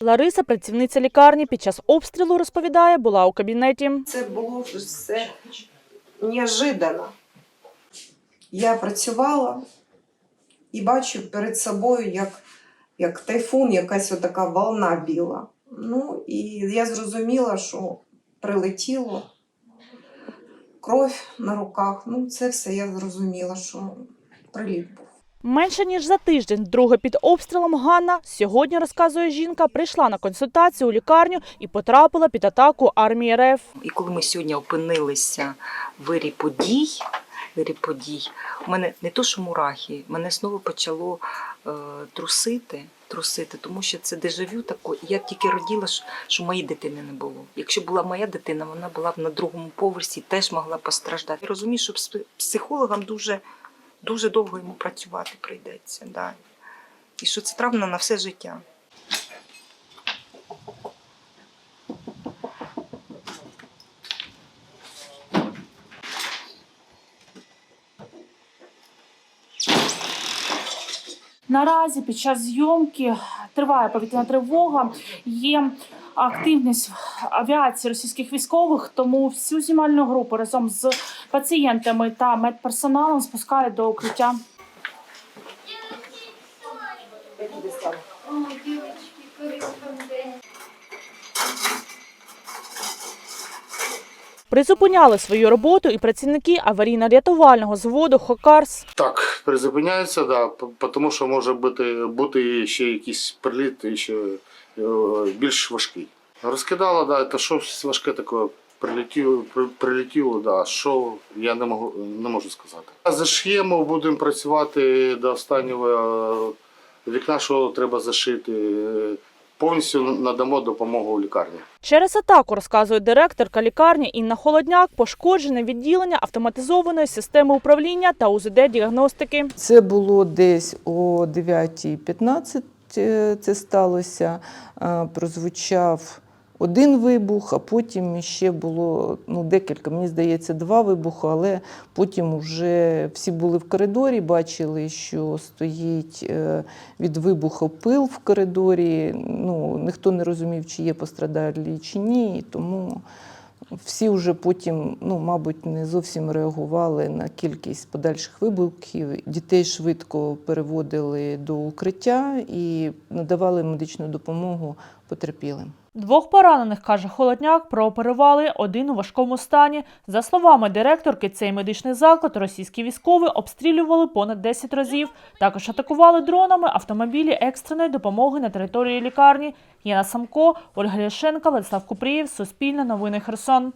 Лариса, працівниця лікарні, під час обстрілу розповідає, була у кабінеті. Це було все неожиданно. Я працювала і бачу перед собою, як, як тайфун, якась така волна біла. Ну, і я зрозуміла, що прилетіло кров на руках. Ну, це все я зрозуміла, що приліт був. Менше ніж за тиждень, вдруге під обстрілом Ганна, сьогодні, розказує жінка, прийшла на консультацію у лікарню і потрапила під атаку армії РФ. І коли ми сьогодні опинилися в вирі подій, вирі подій, у мене не то, що мурахи, мене знову почало е, трусити, трусити, тому що це дежавю таке. Я тільки раділа, що, що моєї дитини не було. Якщо була моя дитина, вона була б на другому поверсі, теж могла постраждати. Я розумію, що пс- психологам дуже, дуже довго йому працювати прийдеться. Да. І що це травма на все життя. Наразі під час зйомки триває повітряна тривога. Є активність авіації російських військових, тому всю знімальну групу разом з пацієнтами та медперсоналом спускають до укриття. Призупиняли свою роботу і працівники аварійно-рятувального взводу Хокарс. Так, призупиняється, да, тому що може бути, бути ще якийсь приліт ще е, більш важкий. Розкидало, да, це щось важке таке прилетіло, при- прилетіло, да, що я не можу, не можу сказати. Зашиємо, будемо працювати до останнього е, вікна, що треба зашити. Повністю надамо допомогу у лікарні. Через атаку, розказує директорка лікарні Інна Холодняк, пошкоджене відділення автоматизованої системи управління та УЗД-діагностики. Це було десь о 9.15 е, це сталося. Е, Прозвучав один вибух, а потім ще було ну, декілька, мені здається, два вибухи, але потім вже всі були в коридорі, бачили, що стоїть е, від вибуху пил в коридорі. Ну, ніхто не розумів, чи є пострадалі чи ні, тому всі вже потім, ну, мабуть, не зовсім реагували на кількість подальших вибухів. Дітей швидко переводили до укриття і надавали медичну допомогу потерпілим. Двох поранених, каже Холодняк, прооперували один у важкому стані. За словами директорки, цей медичний заклад російські військові обстрілювали понад 10 разів. Також атакували дронами автомобілі екстреної допомоги на території лікарні. Яна Самко, Ольга Ляшенка, Владислав Купрієв, Суспільне новини Херсон.